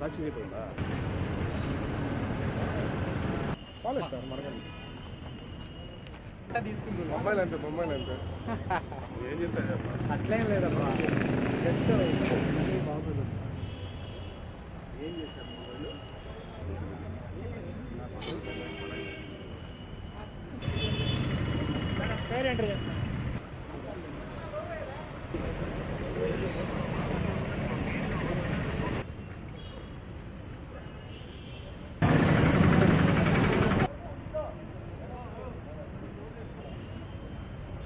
సాక్షి ఉందా కాలేదు సార్ మనకండి మొబైల్ అంతే మొబైల్ అంతే ఏం చెప్తా అట్లేం లేదమ్మా జస్ట్ బాగుంది ఏం చేశారు మొబైల్ పేరు ఎంటర్ చేస్తాను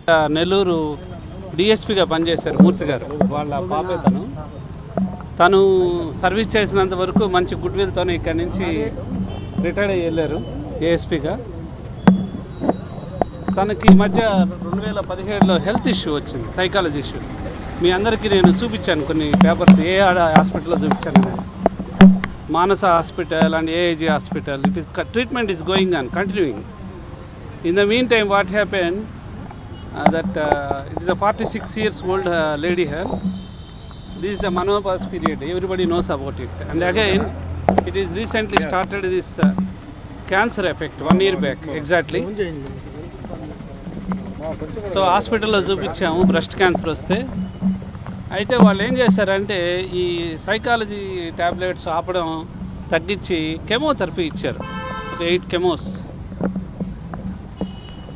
నెల్లూరు డిఎస్పిగా పనిచేశారు మూర్తి గారు వాళ్ళ పాపే తను. తను సర్వీస్ చేసినంత వరకు మంచి గుడ్ విల్తోనే ఇక్కడి నుంచి రిటైర్డ్ అయ్యి వెళ్ళారు ఏఎస్పిగా. తనకి ఈ మధ్య రెండు వేల పదిహేడులో హెల్త్ ఇష్యూ వచ్చింది సైకాలజీ ఇష్యూ. మీ అందరికీ నేను చూపించాను కొన్ని పేపర్స్ ఏ హాస్పిటల్లో చూపించాను Manasa hospital and AIG hospital it is treatment is going on continuing. In the mean time what happen that uh, it is a 46 years old uh, lady here. This is the menopause period. Everybody knows about it. And again, it is recently started this uh, cancer effect one year back exactly. So హాస్పిటల్లో చూపించాము breast cancer వస్తే అయితే వాళ్ళు ఏం చేశారంటే ఈ psychology tablets ఆపడం తగ్గించి కెమోథెరపీ ఇచ్చారు ఒక ఎయిట్ కెమోస్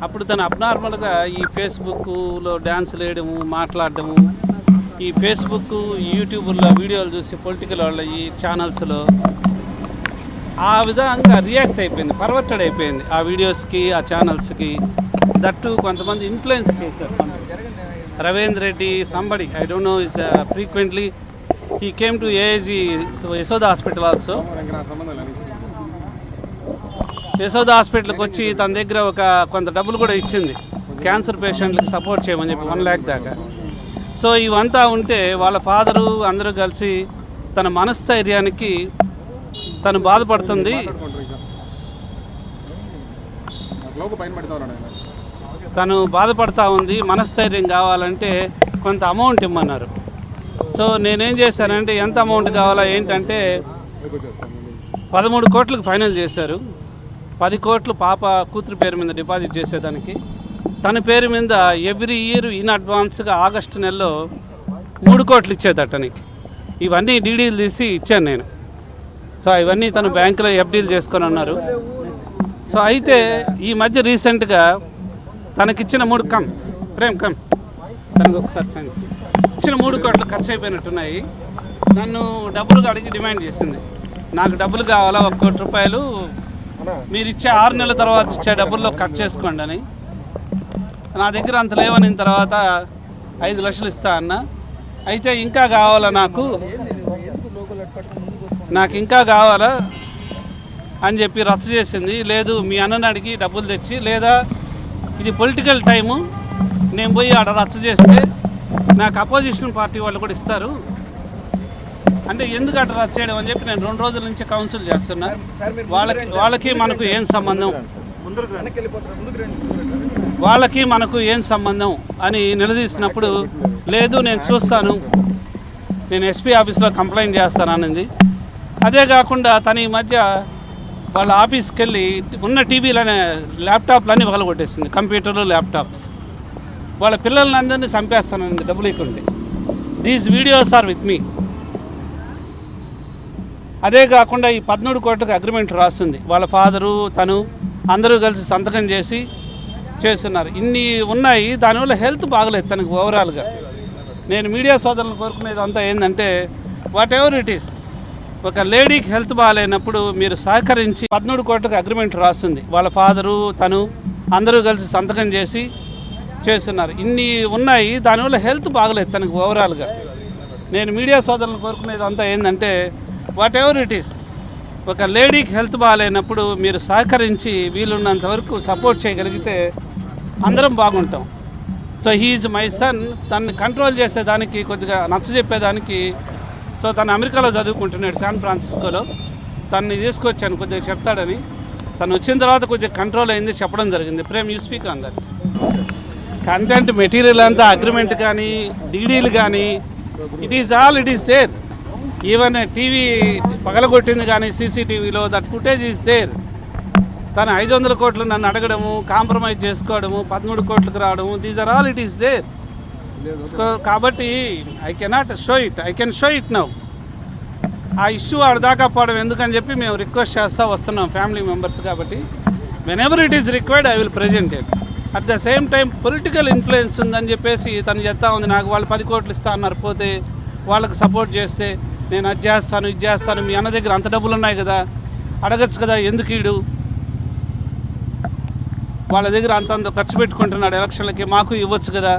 అప్పుడు తను అబ్నార్మల్గా ఈ ఫేస్బుక్లో డ్యాన్స్ వేయడము మాట్లాడడము ఈ ఫేస్బుక్ యూట్యూబ్లో వీడియోలు చూసి పొలిటికల్ వాళ్ళ ఈ ఛానల్స్లో ఆ విధంగా రియాక్ట్ అయిపోయింది పర్వర్టెడ్ అయిపోయింది ఆ వీడియోస్కి ఆ ఛానల్స్కి దట్టు కొంతమంది ఇన్ఫ్లుయెన్స్ చేశారు Ravindra Reddy somebody I don't know is frequently he came to AG Yashoda hospital also మనకి నా సంబంధం లేదు యశోద హాస్పిటల్కి వచ్చి తన దగ్గర ఒక కొంత డబ్బులు కూడా ఇచ్చింది. క్యాన్సర్ పేషెంట్లకు సపోర్ట్ చేయమని చెప్పి వన్ ల్యాక్ దాకా. సో ఇవంతా ఉంటే వాళ్ళ ఫాదరు అందరూ కలిసి తన మనస్థైర్యానికి తను బాధపడుతుంది. తను బాధపడతా ఉంది. మనస్థైర్యం కావాలంటే కొంత అమౌంట్ ఇమ్మన్నారు. సో నేనేం చేశానంటే ఎంత అమౌంట్ కావాలా ఏంటంటే పదమూడు కోట్లకు ఫైనల్ చేశారు. పది కోట్లు పాప కూతురు పేరు మీద డిపాజిట్ చేసేదానికి. తన పేరు మీద ఎవ్రీ ఇయర్ ఇన్ అడ్వాన్స్గా ఆగస్టు నెలలో మూడు కోట్లు ఇచ్చేదటనికి ఇవన్నీ డీడీలు తీసి ఇచ్చాను నేను. సో ఇవన్నీ తను బ్యాంకులో ఎఫ్డీలు చేసుకొని ఉన్నారు. సో అయితే ఈ మధ్య రీసెంట్గా తనకిచ్చిన మూడు కమ్ ప్రేమ్ కమ్ తనకు ఒకసారి ఇచ్చిన మూడు కోట్లు ఖర్చు అయిపోయినట్టున్నాయి నన్ను డబ్బులు అడిగి డిమాండ్ చేసింది. నాకు డబ్బులు కావాలా? ఒక కోటి రూపాయలు మీరు ఇచ్చే ఆరు నెలల తర్వాత ఇచ్చే డబ్బుల్లో కట్ చేసుకోండి అని. నా దగ్గర అంత లేవని తర్వాత ఐదు లక్షలు ఇస్తా అన్న. అయితే ఇంకా కావాలా నాకు? నాకు ఇంకా కావాలా? అని చెప్పి రచ్చ చేసింది. లేదు మీ అన్నని అడిగి డబ్బులు తెచ్చి లేదా ఇది పొలిటికల్ టైము నేను పోయి ఆడ రచ్చ చేస్తే నాకు అపోజిషన్ పార్టీ వాళ్ళు కూడా ఇస్తారు. అంటే ఎందుకు అట్లా రచ్చ చేయడం అని చెప్పి నేను రెండు రోజుల నుంచి కౌన్సిల్ చేస్తున్నా. వాళ్ళకి వాళ్ళకి మనకు ఏం సంబంధం? వాళ్ళకి మనకు ఏం సంబంధం అని నిలదీసినప్పుడు లేదు నేను చూస్తాను. నేను ఎస్పీ ఆఫీస్లో కంప్లైంట్ చేస్తాను అనింది. అదే కాకుండా తన ఈ మధ్య వాళ్ళ ఆఫీస్కి వెళ్ళి ఉన్న టీవీలనే ల్యాప్టాప్లన్నీ పగలగొట్టేసింది కంప్యూటర్లు ల్యాప్టాప్స్. వాళ్ళ పిల్లల్ని అందరినీ చంపేస్తానంది డబ్బులు ఇవ్వకుండి these videos are with me అదే కాకుండా ఈ పదమూడు కోట్లకు అగ్రిమెంట్ రాస్తుంది. వాళ్ళ ఫాదరు తను అందరూ కలిసి సంతకం చేసి చేస్తున్నారు. ఇన్ని ఉన్నాయి దానివల్ల హెల్త్ బాగలేదు తనకు ఓవరాల్గా. నేను మీడియా సోదరులు కోరుకునేది అంతా ఏంటంటే వాట్ ఎవర్ ఇట్ ఈస్ ఒక లేడీకి హెల్త్ బాగాలేనప్పుడు మీరు సహకరించి పద్మూడు కోట్లకు అగ్రిమెంట్ రాస్తుంది. వాళ్ళ ఫాదరు తను అందరూ కలిసి సంతకం చేసి చేస్తున్నారు. ఇన్ని ఉన్నాయి దానివల్ల హెల్త్ బాగలేదు తనకు ఓవరాల్గా. నేను మీడియా సోదరులు కోరుకునేది అంతా ఏంటంటే వాట్ ఎవర్ ఇట్ ఈస్ ఒక లేడీకి హెల్త్ బాగాలేనప్పుడు మీరు సహకరించి వీలున్నంత వరకు సపోర్ట్ చేయగలిగితే అందరం బాగుంటాం. సో హీఈస్ మై సన్ తనని కంట్రోల్ చేసేదానికి కొద్దిగా నచ్చ చెప్పేదానికి సో తను అమెరికాలో చదువుకుంటున్నాడు శాన్ ఫ్రాన్సిస్కోలో తనని తీసుకొచ్చాను కొద్దిగా చెప్తాడని. తను వచ్చిన తర్వాత కొద్దిగా కంట్రోల్ అయింది చెప్పడం జరిగింది. From you speak on content material అంతా అగ్రిమెంట్ కానీ డీడీలు కానీ it is all it is there even TV పగలగొట్టింది కానీ సీసీటీవీలో దట్ ఫుటేజ్ ఈస్ దేర్ తను ఐదు వందల కోట్లు నన్ను అడగడము కాంప్రమైజ్ చేసుకోవడము పదమూడు కోట్లకు రావడము these are all it is there so కాబట్టి I cannot show it I can show it now ఆ ఇష్యూ ఆడ దాకా పోవడం ఎందుకని చెప్పి మేము రిక్వెస్ట్ చేస్తూ వస్తున్నాం ఫ్యామిలీ మెంబర్స్ కాబట్టి. Whenever it is required I will present it at the same time political influence ఉందని చెప్పేసి తను చెప్తా ఉంది. నాకు వాళ్ళు పది కోట్లు ఇస్తా అన్నారు పోతే వాళ్ళకి సపోర్ట్ చేస్తే నేను అది చేస్తాను ఇది చేస్తాను మీ అన్న దగ్గర అంత డబ్బులు ఉన్నాయి కదా అడగచ్చు కదా ఎందుకు ఈడు? వాళ్ళ దగ్గర అంత అంత ఖర్చు పెట్టుకుంటున్నాడు ఎలక్షన్లకి మాకు ఇవ్వచ్చు కదా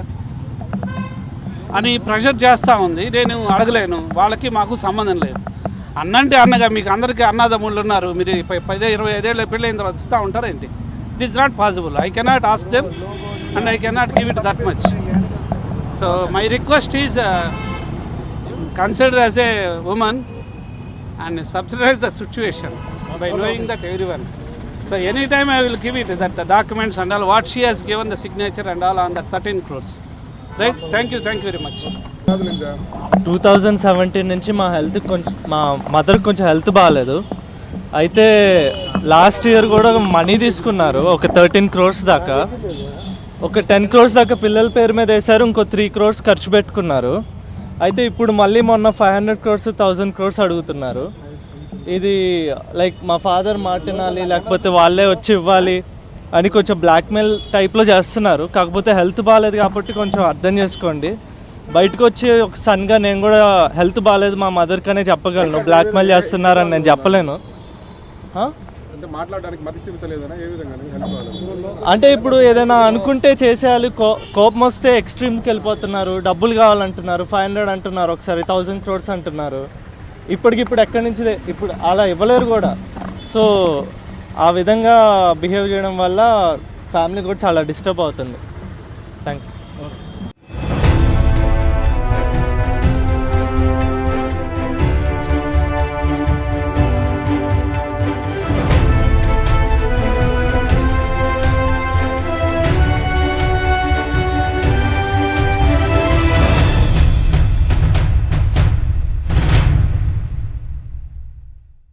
అని ప్రెషర్ చేస్తూ ఉంది. నేను అడగలేను వాళ్ళకి మాకు సంబంధం లేదు. అన్నంటే అన్నగా మీకు అందరికీ అన్నదమ్ముళ్ళు ఉన్నారు. మీరు పదే ఇరవై ఐదేళ్ళ పెళ్ళైన తర్వాత ఇస్తూ ఉంటారేంటి? It is not possible I cannot ask them and I cannot give it that much so my request is consider as a woman and subsidize the situation by knowing that every one so any time I will give it that the documents and all what she has given the signature and all on that thirteen crores right thank you thank you very much two thousand seventeen నుంచి మా health కొంచెం మా మదర్కి కొంచెం health బాగాలేదు అయితే last year కూడా money తీసుకున్నారు ఒక థర్టీన్ క్రోర్స్ దాకా. ఒక టెన్ క్రోర్స్ దాకా పిల్లల పేరు మీద వేశారు ఇంకో త్రీ క్రోర్స్ ఖర్చు పెట్టుకున్నారు. అయితే ఇప్పుడు మళ్ళీ మొన్న five hundred crores thousand crores అడుగుతున్నారు. ఇది లైక్ మా ఫాదర్ మాట వినాలి లేకపోతే వాళ్ళే వచ్చి ఇవ్వాలి అని కొంచెం బ్లాక్మెయిల్ టైప్లో చేస్తున్నారు. కాకపోతే హెల్త్ బాగాలేదు కాబట్టి కొంచెం అర్థం చేసుకోండి. బయటకు వచ్చి ఒక సన్గా నేను కూడా హెల్త్ బాగాలేదు మా మదర్కనే చెప్పగలను. బ్లాక్మెయిల్ చేస్తున్నారని నేను చెప్పలేను. అంటే ఇప్పుడు ఏదైనా అనుకుంటే చేసేయాలి కో కోపం వస్తే ఎక్స్ట్రీమ్కి వెళ్ళిపోతున్నారు డబ్బులు కావాలంటున్నారు ఫైవ్ హండ్రెడ్ అంటున్నారు ఒకసారి థౌజండ్ క్రోడ్స్ అంటున్నారు. ఇప్పటికిప్పుడు ఎక్కడి నుంచి ఇప్పుడు అలా ఇవ్వలేరు కూడా. సో ఆ విధంగా బిహేవ్ చేయడం వల్ల ఫ్యామిలీ కూడా చాలా డిస్టర్బ్ అవుతుంది.